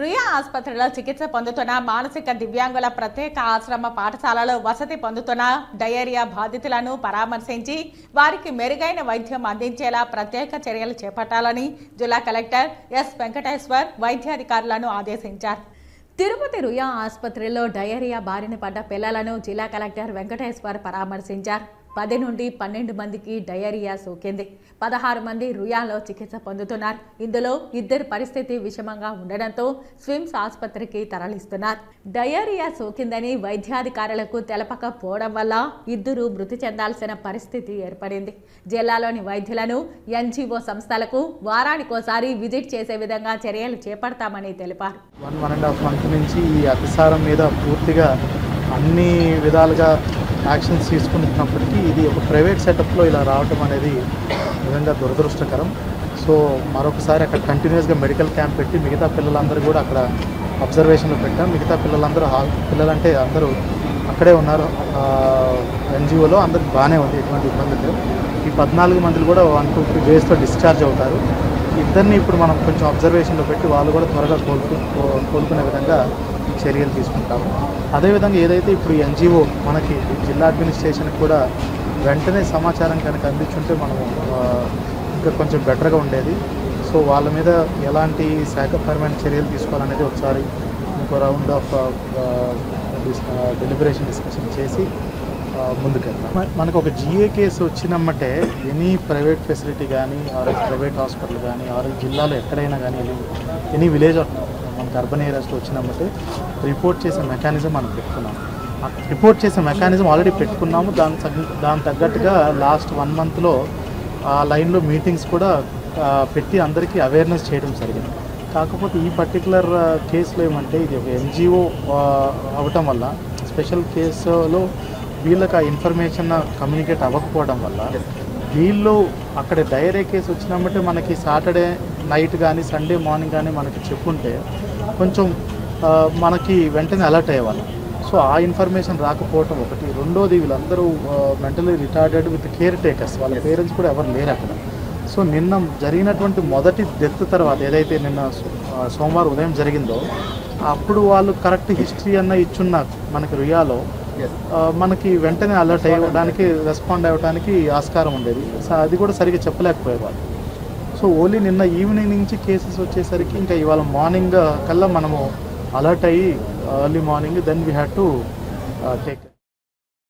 రుయా ఆసుపత్రిలో చికిత్స పొందుతున్న మానసిక దివ్యాంగుల ప్రత్యేక ఆశ్రమ పాఠశాలలో వసతి పొందుతున్న డయేరియా బాధితులను పరామర్శించి వారికి మెరుగైన వైద్యం అందించేలా ప్రత్యేక చర్యలు చేపట్టాలని జిల్లా కలెక్టర్ ఎస్ వెంకటేశ్వర్ వైద్యాధికారులను ఆదేశించారు. తిరుపతి రుయా ఆసుపత్రిలో డయేరియా బారిన పడ్డ పిల్లలను జిల్లా కలెక్టర్ వెంకటేశ్వర్ పరామర్శించారు. పది నుండి పన్నెండు మందికి డయేరియా సోకింది. పదహారు మంది రుయాలో చికిత్స పొందుతున్నారు. ఇందులో ఇద్దరి పరిస్థితి విషమంగా ఉండడంతో స్విమ్స్ ఆసుపత్రికి తరలిస్తున్నారు. డయేరియా సోకిందని వైద్యాధికారులకు తెలపకపోవడం వల్ల ఇద్దరు మృతి చెందాల్సిన పరిస్థితి ఏర్పడింది. జిల్లాలోని వైద్యులను ఎన్జీఓ సంస్థలకు వారానికోసారి విజిట్ చేసే విధంగా చర్యలు చేపడతామని తెలిపారు. One one and half month నుంచి ఈ అతిసారం మీద పూర్తిగా అన్ని విధాలుగా యాక్షన్స్ తీసుకుంటున్నప్పటికీ ఇది ఒక ప్రైవేట్ సెటప్లో ఇలా రావటం అనేది నిజంగా దురదృష్టకరం. సో మరొకసారి అక్కడ కంటిన్యూస్గా మెడికల్ క్యాంప్ పెట్టి మిగతా పిల్లలందరూ కూడా అక్కడ అబ్జర్వేషన్లో పెట్టాం. మిగతా పిల్లలందరూ హా- పిల్లలంటే అందరూ అక్కడే ఉన్నారు. ఎన్జిఓలో అందరికి బాగానే ఉంది ఎటువంటి ఇబ్బంది లేదు. ఈ పద్నాలుగు మందిలు కూడా వన్ టూ త్రీ డేస్తో డిశ్చార్జ్ అవుతారు. ఇద్దరిని ఇప్పుడు మనం కొంచెం అబ్జర్వేషన్లో పెట్టి వాళ్ళు కూడా త్వరగా కోలుకు కోలుకునే విధంగా చర్యలు తీసుకుంటాము. అదేవిధంగా ఏదైతే ఇప్పుడు ఎన్జిఓ మనకి జిల్లా అడ్మినిస్ట్రేషన్కి కూడా వెంటనే సమాచారం కనుక అందించుంటే మనము ఇంకా కొంచెం బెటర్గా ఉండేది. సో వాళ్ళ మీద ఎలాంటి శాఖపరమైన చర్యలు తీసుకోవాలనేది ఒకసారి ఇంకో రౌండ్ ఆఫ్ డెలిబరేషన్ డిస్కషన్ చేసి ముందుకెళ్తాం మనకు ఒక జిఏ కేసు వచ్చినమ్మటే ఎనీ ప్రైవేట్ ఫెసిలిటీ కానీ ఆర్ ప్రైవేట్ హాస్పిటల్ కానీ ఆర్ జిల్లాలో ఎక్కడైనా కానీ ఎనీ విలేజ్ మనకు అర్బన్ ఏరియాస్లో వచ్చినమ్మటే రిపోర్ట్ చేసే మెకానిజం మనం పెట్టుకున్నాం. రిపోర్ట్ చేసే మెకానిజం ఆల్రెడీ పెట్టుకున్నాము. దాని దాని తగ్గట్టుగా లాస్ట్ వన్ మంత్లో ఆ లైన్లో మీటింగ్స్ కూడా పెట్టి అందరికీ అవేర్నెస్ చేయడం జరిగింది. కాకపోతే ఈ పర్టికులర్ కేసులో ఏమంటే ఇది ఒక ఎన్జిఓ అవటం వల్ల స్పెషల్ కేసులో వీళ్ళకి ఆ ఇన్ఫర్మేషన్ కమ్యూనికేట్ అవ్వకపోవడం వల్ల వీళ్ళు అక్కడ డైరీ కేసు వచ్చినామంటే మనకి సాటర్డే నైట్ కానీ సండే మార్నింగ్ కానీ మనకి చెప్పుంటే కొంచెం మనకి వెంటనే అలర్ట్ అయ్యేవాళ్ళం. సో ఆ ఇన్ఫర్మేషన్ రాకపోవటం ఒకటి. రెండోది వీళ్ళందరూ mentally retarded with care takers వాళ్ళ పేరెంట్స్ కూడా ఎవరు లేరు అక్కడ. సో నిన్న జరిగినటువంటి మొదటి డెత్ తర్వాత ఏదైతే నిన్న సోమవారం ఉదయం జరిగిందో అప్పుడు వాళ్ళు కరెక్ట్ హిస్టరీ అన్న ఇచ్చున్న మనకి రియాలో Uh, మనకి వెంటనే అలర్ట్ అయ్యడానికి రెస్పాండ్ అవ్వడానికి ఆస్కారం ఉండేది. సో అది కూడా సరిగ్గా చెప్పలేకపోయేవాళ్ళు. సో ఓన్లీ నిన్న ఈవినింగ్ నుంచి కేసెస్ వచ్చేసరికి ఇంకా ఇవాళ మార్నింగ్ uh, కల్లా మనము అలర్ట్ అయ్యి early morning then we had to take